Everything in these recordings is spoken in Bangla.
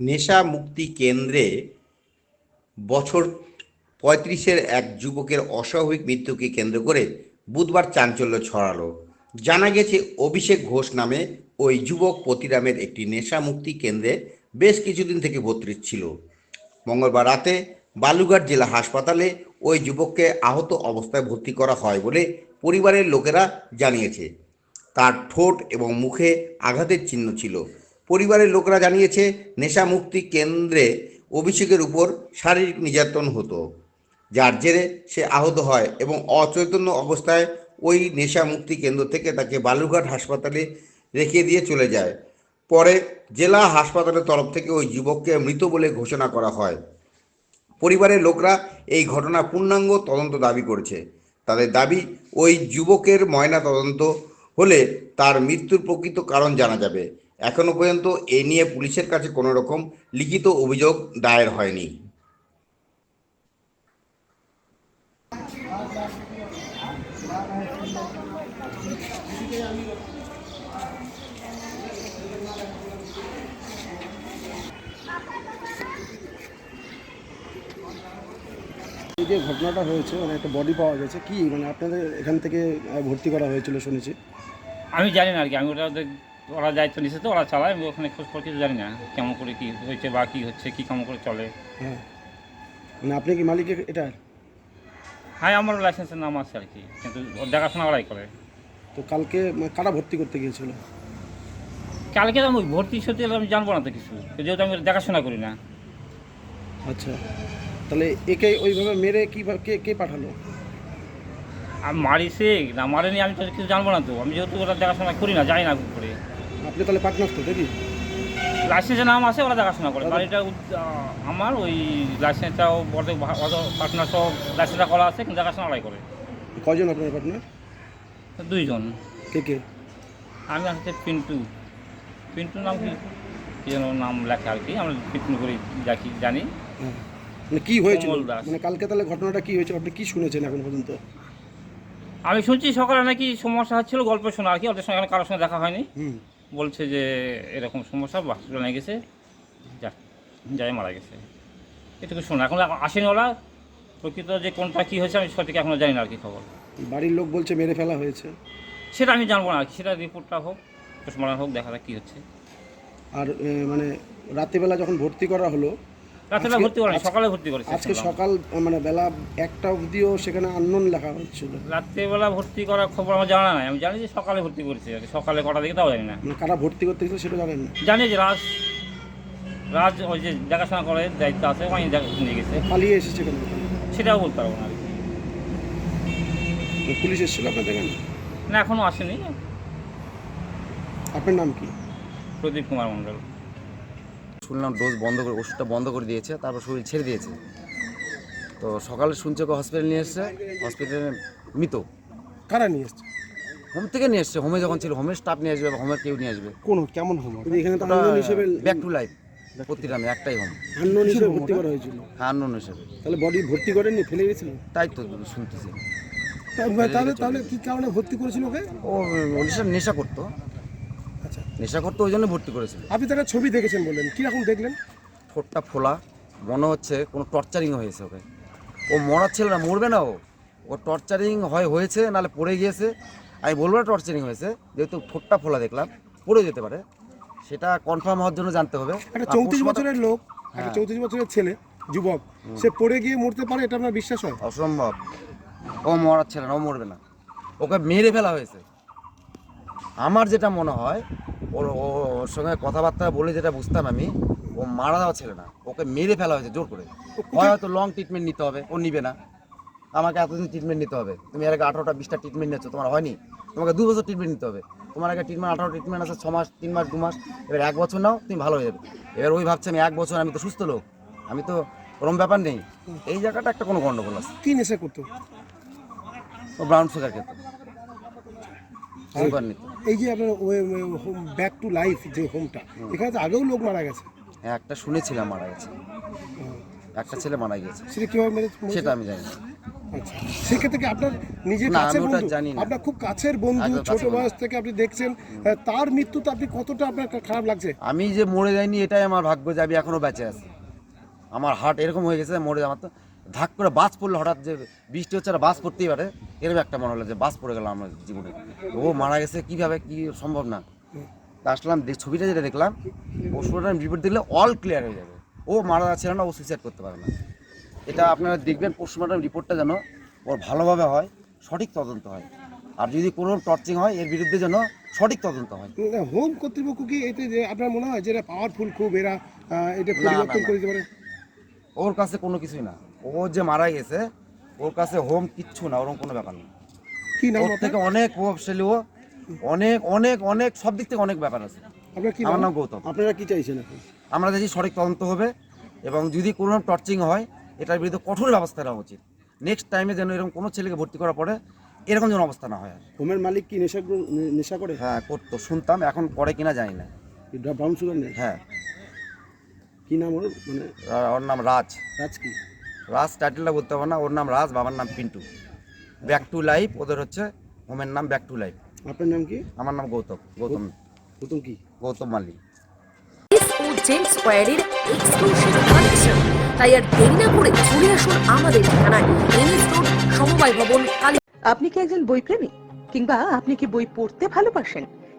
নেশা মুক্তি কেন্দ্রে বছর পঁয়ত্রিশের এক যুবকের অস্বাভাবিক মৃত্যুকে কেন্দ্র করে বুধবার চাঞ্চল্য ছড়ালো। জানা গেছে, অভিষেক ঘোষ নামে ওই যুবক পতিরামের একটি নেশা মুক্তি কেন্দ্রে বেশ কিছুদিন থেকে ভর্তি ছিল। মঙ্গলবার রাতে বালুঘাট জেলা হাসপাতালে ওই যুবককে আহত অবস্থায় ভর্তি করা হয় বলে পরিবারের লোকেরা জানিয়েছে। তার ঠোঁট এবং মুখে আঘাতের চিহ্ন ছিল। পরিবারের লোকরা জানিয়েছে, নেশা মুক্তি কেন্দ্রে অভিষেকের উপর শারীরিক নির্যাতন হতো। যার জেরে সে আহত হয় এবং অচৈতন্য অবস্থায় ওই নেশা মুক্তি কেন্দ্র থেকে তাকে বালুরঘাট হাসপাতালে রেখে দিয়ে চলে যায়। পরে জেলা হাসপাতালের তরফ থেকে ওই যুবককে মৃত বলে ঘোষণা করা হয়। পরিবারের লোকরা এই ঘটনা পূর্ণাঙ্গ তদন্ত দাবি করেছে। তাদের দাবি, ওই যুবকের ময়না তদন্ত হলে তার মৃত্যুর প্রকৃত কারণ জানা যাবে। এখনও পর্যন্ত এ নিয়ে পুলিশের কাছে কোনো রকম লিখিত অভিযোগ দায়ের হয়নি। এই যে ঘটনাটা হয়েছে মানে একটা বডি পাওয়া গেছে কি মানে আপনাদের এখান থেকে ভর্তি করা হয়েছিল শুনেছি? আমি জানি না আর কি আমি ওটা ওরা দায়িত্ব নিছে তো ওরা চালায় আমি ওখানে খোঁজ খবর কিছু জানি না কেমন করে কি হয়েছে বা কী হচ্ছে কী কেমন করে চলে। হ্যাঁ। মানে আপনি কি মালিক এটা? হ্যাঁ আমার লাইসেন্সের নাম আছে আর কি কিন্তু ওর দেখাশোনা ওরাই করে। তো কালকে কারা ভর্তি করতে গিয়েছিল? কালকে আমি ভর্তি সত্যি আমি জানব না তো কিছু যেহেতু আমি দেখাশোনা করি না। আচ্ছা। তাহলে একে ওইভাবে মেরে কি কে কে পাঠালো? আর মারিছে না মারেনি আমি তো কিছু জানব না তো আমি যেহেতু ওরা দেখাশোনা করি না যাই না করে। আপনি তাহলে তো দেখি লাইসেন্সের নাম আছে ওরা দেখাশোনা করে। বাড়িটা উদ- আমার ওই লাইসেন্সটাও বড় পার্টনার সহ লাইসেন্সটা করা আছে কিন্তু দেখাশোনা ওরাই করে। কয়জন আপনার পার্টনার? দুইজন। কে কে? আমি হচ্ছে পিন্টু। পিন্টু নাম কি? যেন নাম লেখা আর কি আমরা পিন্টু করে দেখি জানি। হ্যাঁ। মানে কি হয়েছে মানে কালকে তাহলে ঘটনাটা কি হয়েছে আপনি কি শুনেছেন এখন পর্যন্ত? আমি শুনছি সকালে নাকি সমস্যা হচ্ছিল গল্প শোনা আর কি ওদের সঙ্গে কারোর সঙ্গে দেখা হয়নি। হুম। বলছে যে এরকম সমস্যা হসপিটালে গেছে যা যাই মারা গেছে। এটুকু শোনা এখন আসেনি ওরা। প্রকৃত যে কোনটা কী হয়েছে আমি সঠিক এখনও জানি না আর কি খবর। বাড়ির লোক বলছে মেরে ফেলা হয়েছে। সেটা আমি জানব না সেটা রিপোর্টটা হোক পোস্টমর্টম হোক দেখা যাক কী হচ্ছে। আর মানে রাত্রিবেলা যখন ভর্তি করা হলো রাত্রে ভর্তি করেনি সকালে ভর্তি করেছে আজকে সকাল মানে বেলা একটা অবধিও সেখানে আননোন লেখা হচ্ছিল। রাত্রেবেলা ভর্তি করার খবর আমার জানা নাই। আমি জানি যে সকালে ভর্তি করেছে সকালে কটা দিকে তাও জানি না। মানে কারা ভর্তি করতে গেছিল সেটা জানেন না। জানি যে রাজ রাজ ওই যে দেখাশোনা করে দায়িত্ব আছে দেখা- নিয়ে গেছে। পালিয়ে এসেছে কেন সেটাও বলতে পারব না কি। পুলিশ এসেছিল আপনাদের এখানে না এখনও আসেনি। আপনার নাম কি? প্রদীপ কুমার মণ্ডল। শুনলাম ডোজ বন্ধ করে ওষুধটা বন্ধ করে দিয়েছে তারপর শরীর ছেড়ে দিয়েছে। তো সকালে শুনছে ওকে হসপিটাল নিয়ে এসছে হসপিটালে মৃত। কারা নিয়ে এসছে? হোম থেকে নিয়ে এসছে হোমে যখন ছিল হোমের স্টাফ নিয়ে আসবে বা হোমের কেউ নিয়ে আসবে। কোন কেমন হোম? এখানে তো হিসেবে ব্যাক টু লাইফ প্রতিরামে একটাই হোম। আননোন হিসেবে ভর্তি করা হয়েছিল। হ্যাঁ আননোন হিসেবে। তাহলে বডি ভর্তি করেননি ফেলে গেছিল তাই তো শুনতেছি। তাহলে তাহলে কি কারণে ভর্তি করেছিল ওকে? ও নেশা করতো। আচ্ছা। নেশা করতো ওই জন্য ভর্তি করেছিল। আপনি তাকে ছবি দেখেছেন বললেন কীরকম দেখলেন? ঠোঁটটা ফোলা মনে হচ্ছে কোনো টর্চারিং হয়েছে ওকে। ও মরার ছিল না মরবে না ও। ও টর্চারিং হয় হয়েছে নাহলে পড়ে গিয়েছে। আমি বলব না টর্চারিং হয়েছে যেহেতু ঠোঁটটা ফোলা দেখলাম পড়ে যেতে পারে। সেটা কনফার্ম হওয়ার জন্য জানতে হবে। একটা চৌত্রিশ বছরের লোক একটা হ্যাঁ। চৌত্রিশ বছরের ছেলে যুবক সে পড়ে গিয়ে মরতে পারে এটা আপনার বিশ্বাস হয়? অসম্ভব। ও মরার ছিল না ও মরবে না। ওকে মেরে ফেলা হয়েছে। আমার যেটা মনে হয় ওর ওর সঙ্গে কথাবার্তা বলে যেটা বুঝতাম আমি ও মারা দেওয়া ছেলে না। ওকে মেরে ফেলা হয়েছে জোর করে। হয় হয়তো লং ট্রিটমেন্ট নিতে হবে ও নিবে না। আমাকে এতদিন ট্রিটমেন্ট নিতে হবে। তুমি এর আগে আঠারোটা বিশটা ট্রিটমেন্ট নিচ্ছ তোমার হয়নি। তোমাকে দু বছর ট্রিটমেন্ট নিতে হবে। তোমার আগে ট্রিটমেন্ট আঠারো ট্রিটমেন্ট আছে ছ মাস তিন মাস দু মাস এবার এক বছর নাও তুমি ভালো হয়ে যাবে। এবার ওই ভাবছে আমি এক বছর আমি তো সুস্থ লোক। আমি তো ওরম ব্যাপার নেই। এই জায়গাটা একটা কোনো গণ্ডগোল আছে। কি নেশা করতো? ও ব্রাউন সুগার খেত। এই যে আপনার ব্যাক টু লাইফ যে হোমটা এখানে তো আগেও লোক মারা গেছে। হ্যাঁ একটা শুনেছিলাম মারা গেছে। একটা ছেলে মারা গিয়েছে। সেটা কীভাবে মেরে সেটা আমি জানি না। আচ্ছা সেক্ষেত্রে কি আপনার নিজের কাছের বন্ধু? জানি আপনার খুব কাছের বন্ধু ছোট বয়স থেকে আপনি দেখছেন তার মৃত্যুতে আপনি কতটা আপনার খারাপ লাগছে? আমি যে মরে যাইনি এটাই আমার ভাগ্য যে আমি এখনও বেঁচে আছি। আমার হার্ট এরকম হয়ে গেছে মরে আমার তো ধাক করে বাস পড়ল হঠাৎ যে বৃষ্টি হচ্ছে আর বাস পড়তেই পারে। এরকম একটা মনে হলো যে বাস পড়ে গেল আমার জীবনে। ও মারা গেছে কীভাবে কি সম্ভব না। তা আসলাম ছবিটা যেটা দেখলাম পোস্টমর্টম রিপোর্ট দেখলে অল ক্লিয়ার হয়ে যাবে। ও মারা ছিল না ও সুইসাইড করতে পারে না। এটা আপনারা দেখবেন পোস্টমর্টম রিপোর্টটা যেন ওর ভালোভাবে হয় সঠিক তদন্ত হয়। আর যদি কোনো টর্চিং হয় এর বিরুদ্ধে যেন সঠিক তদন্ত হয়। হোম কর্তৃপক্ষ কি এতে যে আপনার মনে হয় যে এরা পাওয়ারফুল খুব এরা এটা পরিবর্তন করে দিতে পারে? ওর কাছে কোনো কিছুই না। ও যে মারা গেছে ওর কাছে হোম কিচ্ছু না ওরকম কোনো ব্যাপার না কি নাম ওর থেকে অনেক প্রভাবশালী ও। অনেক অনেক অনেক সব দিক থেকে অনেক ব্যাপার আছে। আপনার কি আমার নাম? গৌতম। আপনারা কি চাইছেন এখন? আমরা চাইছি সঠিক তদন্ত হবে এবং যদি কোনো টর্চিং হয় এটার বিরুদ্ধে কঠোর ব্যবস্থা নেওয়া উচিত। নেক্সট টাইমে যেন এরকম কোনো ছেলেকে ভর্তি করার পরে এরকম যেন অবস্থা না হয় হোমের মালিক কি নেশা নেশা করে? হ্যাঁ করতো শুনতাম এখন করে কিনা জানি না। ব্রাউন সুগার নেই? হ্যাঁ। কি নাম ওর? মানে ওর নাম রাজ। রাজ কি? রাজ টাইটেলটা বলতে হবে না ওর নাম রাজ বাবার নাম পিন্টু। ব্যাক টু লাইফ ওদের হচ্ছে হোমের নাম ব্যাক টু লাইফ আপনার নাম কি? আমার নাম গৌতম গৌতম। প্রথম কি? গৌতম মালিক। জেন্টস স্কোয়ারের এক্সক্লুসিভ কালেকশন তাই আর দেরি না করে চলে আসুন আমাদের ঠিকানায় এনএস রোড সমবায় ভবন কালী আপনি কি একজন বইপ্রেমী? কিংবা আপনি কি বই পড়তে ভালোবাসেন?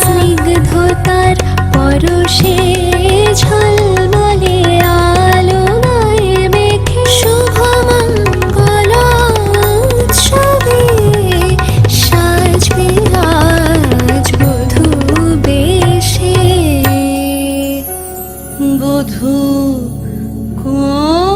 স্নিগ্ধতার পরশে ঝলমলে আলোয় মেখে শুভমঙ্গল উৎসবে সাজবে আজ বধূ বেশে। বধূ কোন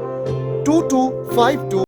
two two five two